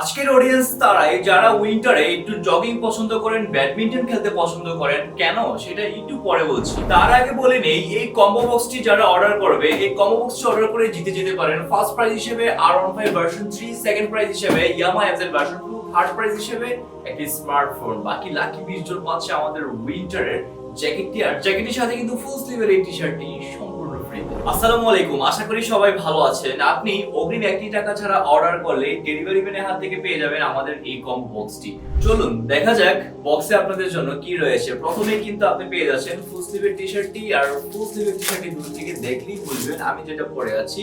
আজকের অডিয়েন্স তারাই যারা উইন্টারে একটু জগিং পছন্দ করেন ব্যাডমিন্টন খেলতে পছন্দ করেন, কেন? সেটা একটু পরে বলছি। তার আগে বলে নেই, এই কম্বো বক্সটি যারা অর্ডার করবে, এই কম্বো বক্সটি অর্ডার করে জিতে যেতে পারেন। ফার্স্ট প্রাইজ হিসেবে R one five version three second prize হিসেবে Yamaha FZ version two third prize হিসেবে একটি স্মার্টফোন বাকি লাকি বিশ জন পাচ্ছে আমাদের উইন্টারের জ্যাকেটটি আর জ্যাকেটের সাথে কিন্তু ফুল স্লিভের এই টি। শার্টটি আসসালামু আলাইকুম, আশা করি সবাই ভালো আছেন। আপনি অগ্রিম একটি টাকা ছাড়া অর্ডার করলে ডেলিভারি ম্যানের হাত থেকে পেয়ে যাবেন আমাদের এই কম বক্সটি চলুন, দেখা যাক বক্সে আপনাদের জন্য কি রয়েছে। প্রথমে কিন্তু আপনি পেয়ে যাচ্ছেন ফুল স্লিভের টি শার্টটি আর ফুল স্লিভের টি শার্টটি দূর থেকে দেখলেই বুঝবেন, আমি যেটা পরে আছি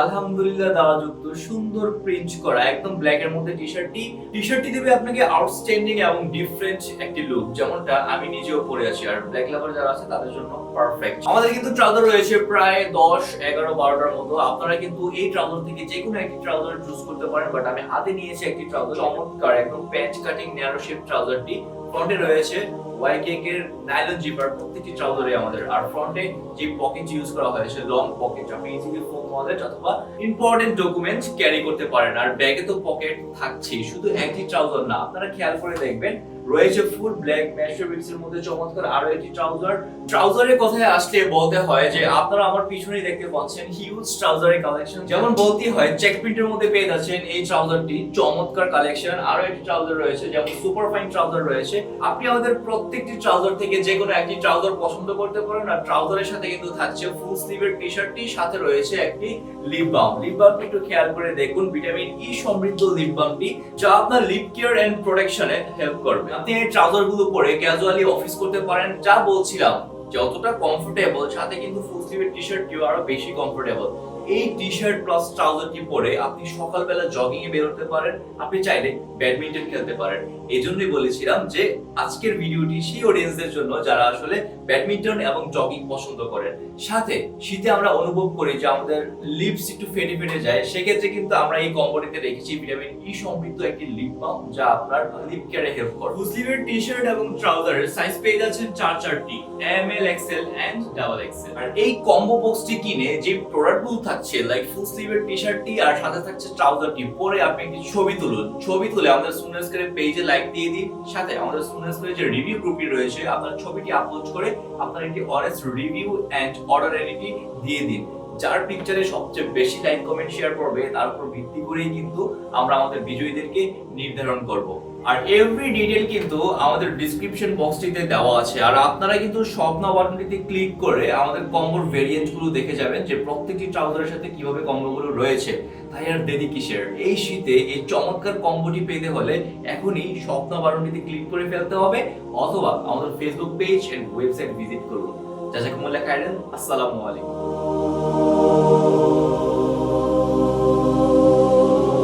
আলহামদুলিল্লাহ দেওয়া যুক্ত, সুন্দর প্রিন্ট করা, একদম ব্ল্যাক এর মধ্যে টি। শার্টটি টি শার্টটি দেবে আপনাকে আউটস্ট্যান্ডিং এবং ডিফারেন্ট একটি লুক যেমনটা আমি নিজেও পরে আছি। আর ব্ল্যাক লাভার যারা আছে, তাদের জন্য পারফেক্ট আমাদের কিন্তু ট্রাউজার রয়েছে প্রায় দশ, এগারো, বারোটার মতো। আপনারা কিন্তু এই ট্রাউজার থেকে যে কোনো একটি ট্রাউজার চুজ করতে পারেন বাট আমি হাতে নিয়েছি একটি ট্রাউজার চমৎকার, একদম প্যান্ট কাটিং ন্যারো শেপ ট্রাউজারটি ফ্রন্টে রয়েছে ওয়াইকেক এর নাইলন জিপার প্রত্যেকটি ট্রাউজারে আমাদের। আর ফ্রন্টে যে পকেট ইউজ করা হয়েছে লং পকেট আপনি ইজিলি ফোন ওয়ালেট অথবা ইম্পর্টেন্ট ডকুমেন্ট ক্যারি করতে পারেন। আর ব্যাগে তো পকেট থাকছেই, শুধু একটি ট্রাউজার না, আপনারা খেয়াল করে দেখবেন রয়েছে ফুল ব্ল্যাক ফেব্রিক্স মধ্যে, চমৎকার আরও একটি ট্রাউজার। ট্রাউজারের কথায় আসলে বলতে হয় যে আপনারা আমার পিছনেই দেখতে পাচ্ছেন হিউজ ট্রাউজারের কালেকশন যেমন বলতেই হয় চেক প্রিন্টের মধ্যে পেয়ে যাচ্ছেন এই ট্রাউজারটি। চমৎকার কালেকশন আরও একটি ট্রাউজার রয়েছে, যেমন সুপার ফাইন ট্রাউজার রয়েছে। আপনি আমাদের প্রত্যেকটি ট্রাউজার থেকে যে কোনো একটি ট্রাউজার পছন্দ করতে পারেন, আর ট্রাউজারের সাথে কিন্তু থাকছে ফুল স্লিভের টি শার্টটি সাথে রয়েছে একটি লিপ বাম লিপ বামটি একটু খেয়াল করে দেখুন ভিটামিন ই সমৃদ্ধ লিপ বামটি যা আপনার লিপ কেয়ার এন্ড প্রোটেকশনে হেল্প করবে। আপনি এই ট্রাউজারগুলো পরে ক্যাজুয়ালি অফিস করতে পারেন যা বলছিলাম। যতটা কমফোর্টেবল সাথে কিন্তু ফুল স্লিভের টি শার্টটিও আরও বেশি কমফোর্টেবল এই টি শার্ট প্লাস ট্রাউজারটি পরে আপনি সকালবেলা জগিং এ বেরোতে পারেন, আপনি চাইলে ব্যাডমিন্টন খেলতে পারেন। এই জন্যই বলেছিলাম যে, আজকের ভিডিওটি সেই অডিয়েন্সদের জন্য যারা আসলে ব্যাডমিন্টন এবং জগিং পছন্দ করেন। সাথে শীতে আমরা অনুভব করি যে আমাদের লিপস একটু ফেটে ফেটে যায়, সেক্ষেত্রে কিন্তু আমরা এই কম্বোটিতে রেখেছি ভিটামিন ই সমৃদ্ধ একটি লিপ বাম যা আপনার লিপ কেয়ারে হেল্প করে। ফুসলিভের টি শার্ট এবং ট্রাউজারের সাইজ পেয়ে যাচ্ছেন চার চারটি। M L XL and double XL আর এই কম্বো বক্সটি কিনে যে প্রোডাক্টগুলো থাকছে লাইক ফুল স্লিভের টি শার্টটি আর সাথে থাকছে ট্রাউজারটি পরে আপনি একটি ছবি তুলুন। ছবি তুলে আমাদের স্টুডেন্টস করে পেজে লাইক দিয়ে দিন। সাথে আমাদের স্টুডেন্টস করে যে রিভিউ গ্রুপটি রয়েছে, আপনার ছবিটি আপলোড করে আপনার একটি অনেস্ট রিভিউ এন্ড অর্ডার এডিটি দিয়ে দিন। যার পিকচারে সবচেয়ে বেশি লাইক কমেন্ট শেয়ার করবে, তার উপর ভিত্তি করেই কিন্তু আমরা আমাদের বিজয়ীদেরকে নির্ধারণ করব। আর এভরি ডিটেল কিন্তু আমাদের ডিসক্রিপশন বক্সটিতে দেওয়া আছে। আর আপনারা কিন্তু স্বপ্ন বাটনটিতে ক্লিক করে আমাদের কম্বোর ভেরিয়েন্টগুলো দেখে যাবেন যে প্রত্যেকটি ট্রাউজারের সাথে কীভাবে কম্বোগুলো রয়েছে। তাই আর দেরি কিসের? এই শীতে এই চমৎকার কম্বোটি পেতে হলে এখনই স্বপ্ন বাটনটিতে ক্লিক করে ফেলতে হবে, অথবা আমাদের Facebook page and website visit করুন। জাজাকুমুল্লাহ খাইরান আসসালামু আলাইকুম